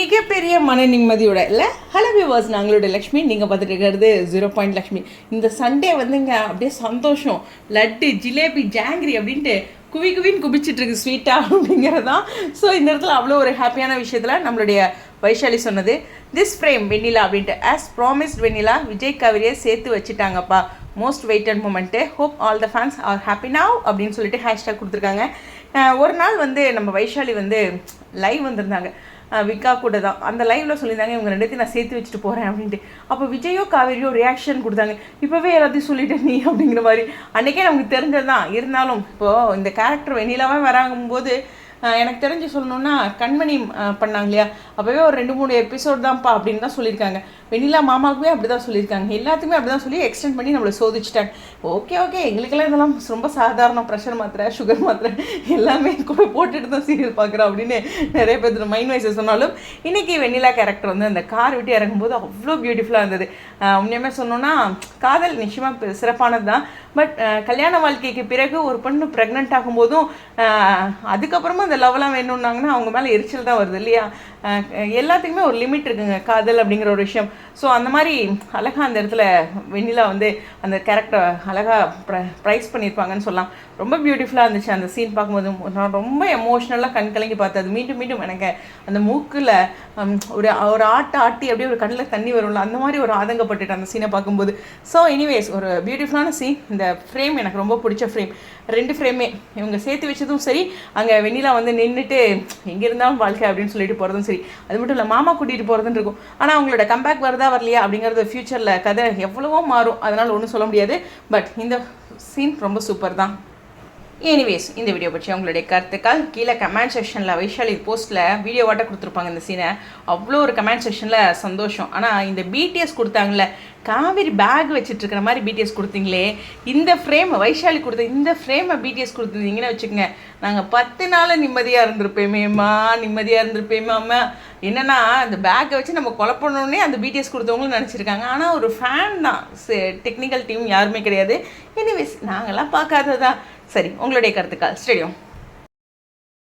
மிகப்பெரிய மன நிம்மதியோட இல்லை? ஹலோ வியூவர்ஸ் நாங்களோட லக்ஷ்மி. நீங்கள் பார்த்துட்டு இருக்கிறது ஜீரோ பாயிண்ட் லக்ஷ்மி. இந்த சண்டே வந்துங்க அப்படியே சந்தோஷம். லட்டு ஜிலேபி ஜாங்கிரி அப்படின்ட்டு குவி குவின்னு குபிச்சிட்டு இருக்கு ஸ்வீட்டாக அப்படிங்கிறது தான் ஸோ இந்த இடத்துல அவ்வளோ ஒரு ஹாப்பியான விஷயத்தில் நம்மளுடைய வைஷாலி சொன்னது. திஸ் ஃப்ரேம் வெண்ணிலா அப்படின்ட்டு. ஆஸ் ப்ராமிஸ்ட் வெண்ணிலா விஜய் கவரியை சேர்த்து வச்சுட்டாங்கப்பா. Most weighted moment hope all the fans are happy now அப்படின்னு சொல்லிட்டு ஹேஷ்டாக் கொடுத்துருக்காங்க. ஒரு நாள் வந்து நம்ம வைஷாலி வந்து லைவ் வந்திருந்தாங்க. விக்கா கூட தான். அந்த லைவ்ல சொல்லியிருந்தாங்க இவங்க ரெண்டுத்தையும் நான் சேர்த்து வச்சுட்டு போகிறேன் அப்படின்ட்டு. அப்போ விஜயோ காவேரியோ ரியாக்ஷன் கொடுத்தாங்க. இப்போவே எல்லாத்தையும் சொல்லிட்டேன் நீ அப்படிங்கிற மாதிரி. அன்றைக்கே நமக்கு தெரிஞ்சது தான் இருந்தாலும் இப்போது இந்த கேரக்டர் வெண்ணிலாவே வராங்கும்போது எனக்கு தெரிஞ்சு சொல்லணும்னா கண்மணி பண்ணாங்க இல்லையா? அப்போவே ஒரு ரெண்டு மூணு எபிசோட் தான்ப்பா அப்படின்னு தான் சொல்லியிருக்காங்க. வெண்ணிலா மாமாவுக்குமே அப்படி தான் சொல்லியிருக்காங்க. எல்லாத்துக்குமே அப்படி தான் சொல்லி எக்ஸ்டெண்ட் பண்ணி நம்மளை சோதிச்சிட்டாங்க. Okay okay. எங்களுக்கெல்லாம் இதெல்லாம் ரொம்ப சாதாரண ப்ரெஷர் மாத்திரை சுகர் மாத்திரை எல்லாமே கூட போட்டுட்டு தான் சீரியல் பார்க்குறோம் அப்படின்னு நிறைய பேர் மைண்ட் வைஸ் சொன்னாலும் இன்றைக்கி வெண்ணிலா கேரக்டர் வந்து அந்த கார் விட்டு இறங்கும்போது அவ்வளோ பியூட்டிஃபுல்லாக இருந்தது. உண்மையுமே சொன்னோன்னா காதல் நிச்சயமாக சிறப்பானது தான் பட் uh, கல்யாண வாழ்க்கைக்கு பிறகு ஒரு பொண்ணு ப்ரெக்னென்ட் ஆகும்போதும் uh, அஹ், அதுக்கப்புறமா அந்த லவ்லாம் வேணும்னாங்கன்னா அவங்க மேலே எரிச்சல் தான் வருது இல்லையா? Uh, எல்லாத்துக்குமே ஒரு லிமிட் இருக்குங்க காதல் அப்படிங்கிற ஒரு விஷயம். ஸோ அந்த மாதிரி அழகாக அந்த இடத்துல வெண்ணிலா வந்து அந்த கேரக்டர் அழகாக ப்ர ப்ரைஸ் பண்ணியிருப்பாங்கன்னு சொல்லலாம். ரொம்ப பியூட்டிஃபுல்லாக இருந்துச்சு அந்த சீன் பார்க்கும்போது நான் ரொம்ப எமோஷ்னலாக கண் கலங்கி பார்த்தேன் அது மீண்டும் மீண்டும் எனக்கு அந்த மூக்கில் ஒரு ஒரு ஆட்டு ஆட்டி அப்படியே ஒரு கண்ணில் தண்ணி வரும்ல அந்த மாதிரி ஒரு ஆதங்கப்பட்டுட்டு அந்த சீனை பார்க்கும்போது. ஸோ எனிவேஸ் ஒரு பியூட்டிஃபுல்லான சீன் இந்த ஃப்ரேம் எனக்கு ரொம்ப பிடிச்ச ஃப்ரேம் ரெண்டு ஃப்ரேமே இவங்க சேர்த்து வச்சதும் சரி அங்கே வெண்ணிலா வந்து நின்றுட்டு எங்கே இருந்தாலும் வாழ்க்கை அப்படின்னு சொல்லிட்டு போகிறதும் சரி. அது மட்டும் இல்லை மாமா கூட்டிகிட்டு போகிறதுன்னு இருக்கும். ஆனால் அவங்களோட கம்பேக் வருதா வரலையா அப்படிங்கிறது ஃப்யூச்சரில் கதை எவ்வளவோ மாறும். அதனால் ஒன்றும் சொல்ல முடியாது. பட் இந்த சீன் ரொம்ப சூப்பர் தான். எனிவேஸ் இந்த வீடியோ பற்றி உங்களுடைய கருத்துக்கள் கீழே கமெண்ட் செக்ஷனில் வைஷாலி போஸ்ட்டில் வீடியோவாட்ட கொடுத்துருப்பாங்க இந்த சீனை அவ்வளோ ஒரு கமெண்ட் செக்ஷனில் சந்தோஷம். ஆனால் இந்த பிடிஎஸ் கொடுத்தாங்களே காவேரி பேக் வச்சுட்டு இருக்கிற மாதிரி பிடிஎஸ் கொடுத்தீங்களே இந்த ஃப்ரேம் வைஷாலி கொடுத்த இந்த ஃப்ரேமை பிடிஎஸ் கொடுத்துருந்தீங்கன்னு வச்சுக்கோங்க. நாங்கள் பத்து நாள் நிம்மதியாக இருந்திருப்பேமேம்மா நிம்மதியாக இருந்திருப்பேமாம்மா என்னென்னா அந்த பேக்கை வச்சு நம்ம குழப்பணுன்னே அந்த பிடிஎஸ் கொடுத்தவங்களும் நினச்சிருக்காங்க. ஆனால் ஒரு ஃபேன் தான். டெக்னிக்கல் டீம் யாருமே கிடையாது. எனிவேஸ் நாங்களாம் பார்க்காததா? சரி உங்களுடைய கருத்துக்கள். ஸ்டேடியம்.